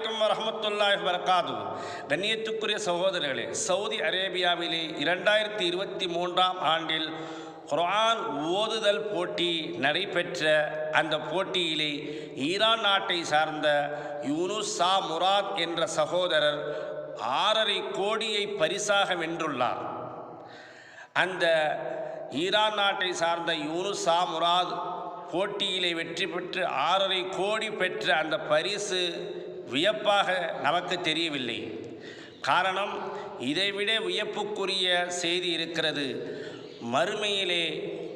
வணக்கம் வரகாது கண்ணியத்துக்குரிய சகோதரர்களே சவுதி அரேபியாவிலே இரண்டாயிரத்தி இருபத்தி மூன்றாம் ஆண்டில் குரான் ஓதுதல் போட்டி நடைபெற்ற அந்த போட்டியிலே ஈரான் நாட்டை சார்ந்த யூனுஸ் சா முராத் என்ற சகோதரர் ஆறரை கோடியை பரிசாக வென்றுள்ளார். அந்த ஈரான் நாட்டை சார்ந்த யூனுசா முராத் போட்டியிலே வெற்றி பெற்று ஆறரை கோடி பெற்ற அந்த பரிசு வியப்பாக நமக்கு தெரியவில்லை. காரணம் இதைவிட வியப்புக்குரிய செய்தி இருக்கிறது. மறுமையிலே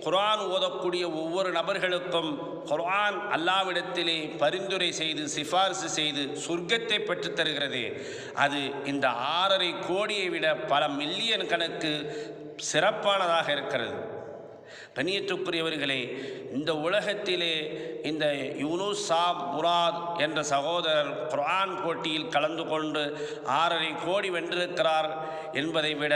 குரான் ஓதக்கூடிய ஒவ்வொரு நபர்களுக்கும் குர்ஆன் அல்லாவிடத்திலே பரிந்துரை செய்து சிபாரிசு செய்து சொர்க்கத்தை பெற்றுத்தருகிறது அது இந்த ஆறரை கோடியை விட பல மில்லியன் கணக்கு சிறப்பானதாக இருக்கிறது. கண்ணியத்துக்குரியவர்களே இந்த உலகத்திலே இந்த யூனுஸ் சாப் முராத் என்ற சகோதரர் குரான் போட்டியில் கலந்து கொண்டு ஆறரை கோடி வென்றிருக்கிறார் என்பதை விட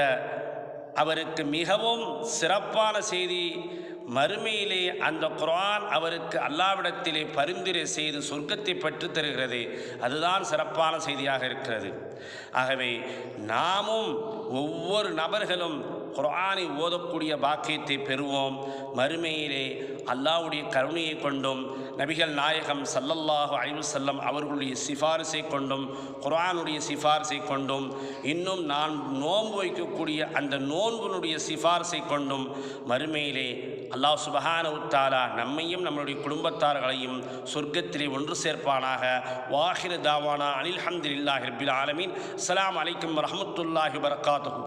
அவருக்கு மிகவும் சிறப்பான செய்தி மறுமையிலே அந்த குரான் அவருக்கு அல்லாவிடத்திலே பரிந்துரை செய்து சொர்க்கத்தை பெற்று தருகிறது. அதுதான் சிறப்பான செய்தியாக இருக்கிறது. ஆகவே நாமும் ஒவ்வொரு நபர்களும் குரானை ஓதக்கூடிய பாக்கியத்தை பெறுவோம். மறுமையிலே அல்லாவுடைய கருணையை கொண்டும் நபிகள் நாயகம் சல்லல்லாஹு அலைஹி செல்லம் அவர்களுடைய சிபாரிசை கொண்டும் குரானுடைய சிபாரிசை கொண்டும் இன்னும் நான் நோன்பு வைக்கக்கூடிய அந்த நோன்புனுடைய சிபாரிசை கொண்டும் மறுமையிலே அல்லாஹ் சுபஹான உத்தாலா நம்மையும் நம்மளுடைய குடும்பத்தார்களையும் சொர்க்கத்திலே ஒன்று சேர்ப்பானாக. வாஹிர் தாவானா அனில் ஹம்துலில்லாஹி ரபில் ஆலமீன். அஸ்ஸலாமு அலைக்கும் வரமத்துல்லாஹி வரகாத்துஹு